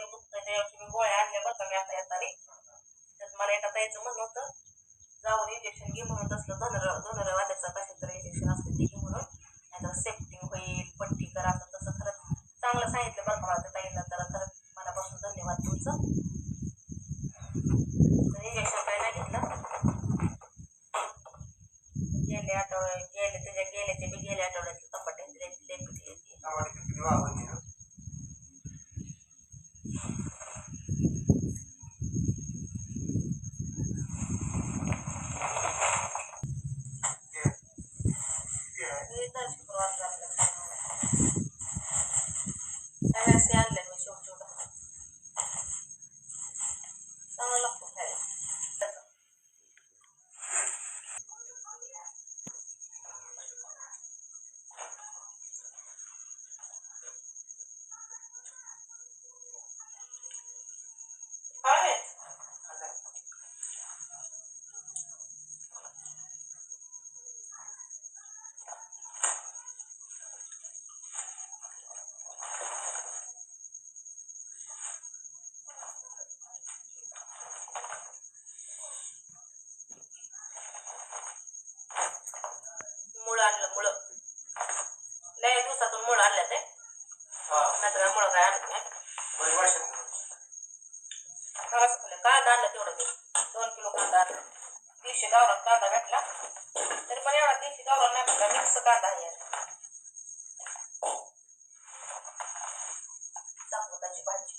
जल दुखतं मी गोळ्या आणल्या बरं का मी आता येताने त्यात मला येतात यायचं म्हणून होतं जाऊन इंजेक्शन घे म्हणत असलं धनर धनरवा त्याचा कशा तर इंजेक्शन असतं ते घे म्हणून. नाहीतर सेफ्टी होईल पट्टी करा तर तसं खरंच चांगलं सांगितलं बरं का मला त्या ताईला तर खरंच मनापासून धन्यवाद तुमचं. इंजेक्शन काय नाही घेतलं. गेले आठवडे गेले त्याच्या गेल्याचे बी गेल्या आठवड्यात. उसातून मुळ आणल्या ते. नाहीतर मुळ काय आणत नाही. कांदा आणला तेवढं ते दोन किलो कांदा आणला. दीडशे गावरात कांदा भेटला. तरी पण एवढा दीडशे गावरात नाही भेटला. मिक्स कांदा आहे यार. सापवताची भाजी.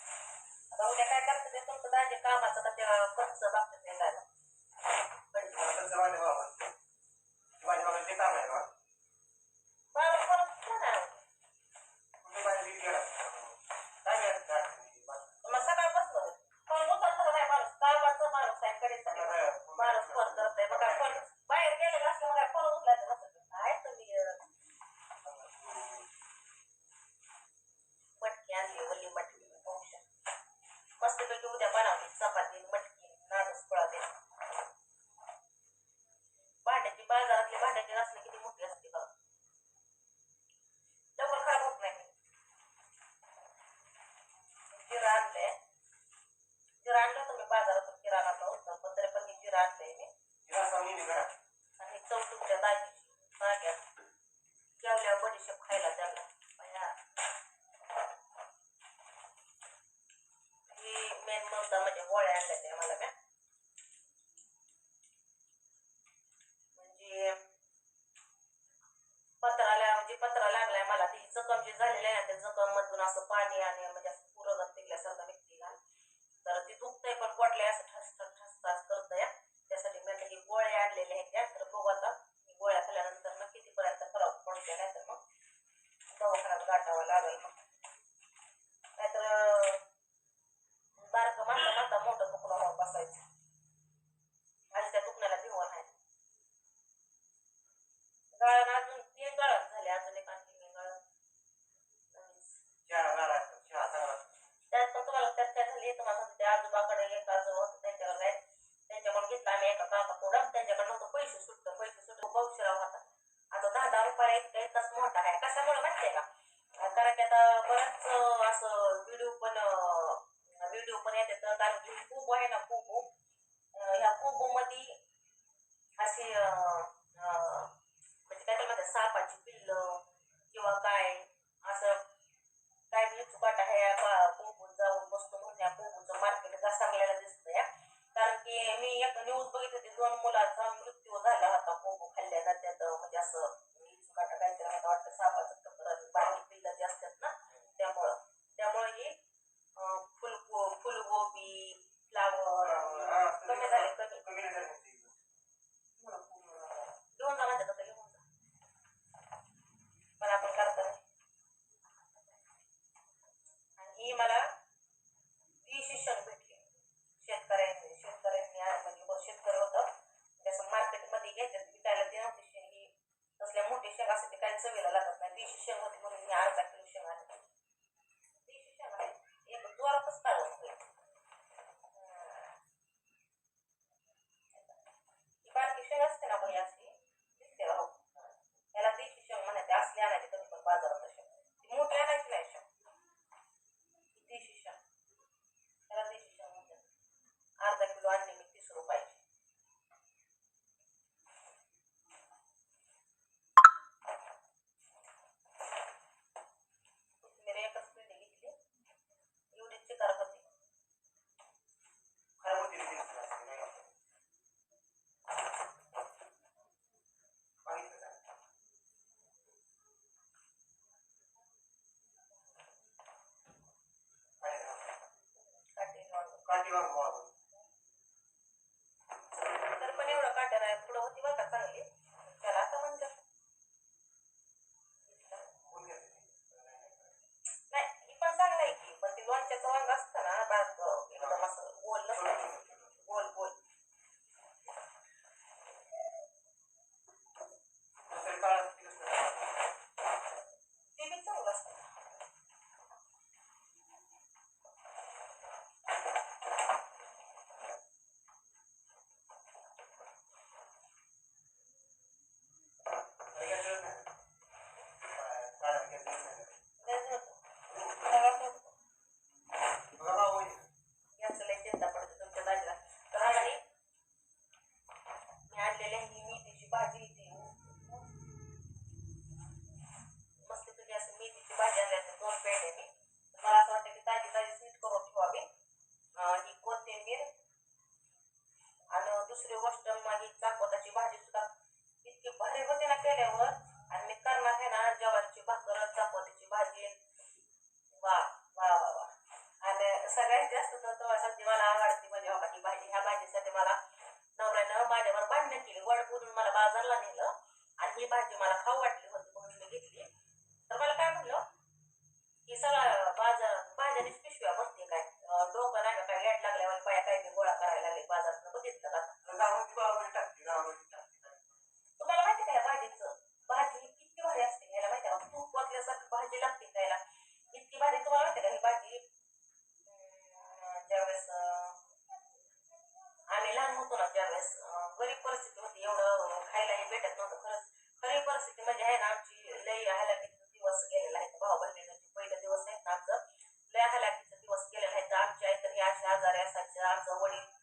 uh, sa bakit मोठा म्हणजे गोळ्या आणल्या त्या मला म्या म्हणजे पत्राला म्हणजे पत्रा लागलाय मला ती जखम जी झालेली आहे ना त्या जखम मधून असं पाणी आणि म्हणजे सवय लागत नाही दिवशी होती म्हणून मी आज किलो. आवडते माझ्या बाबाची भाजी ह्या भाजीसाठी मला नवऱ्यानं माझ्यावर भांडणं केली. वड बोलून मला बाजारला नेलं आणि ही भाजी मला खाऊ वाटली. not going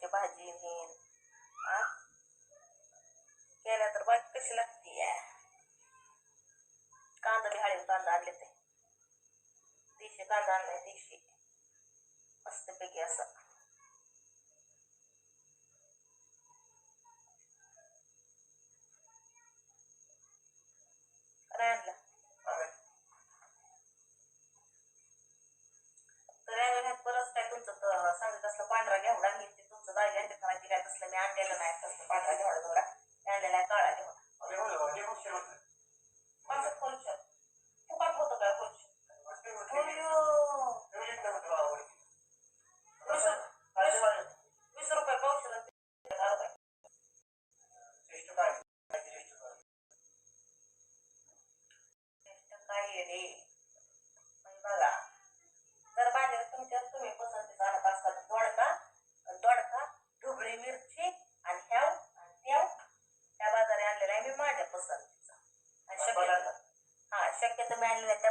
就把鸡呢？干的来，等把车一放了，走了。and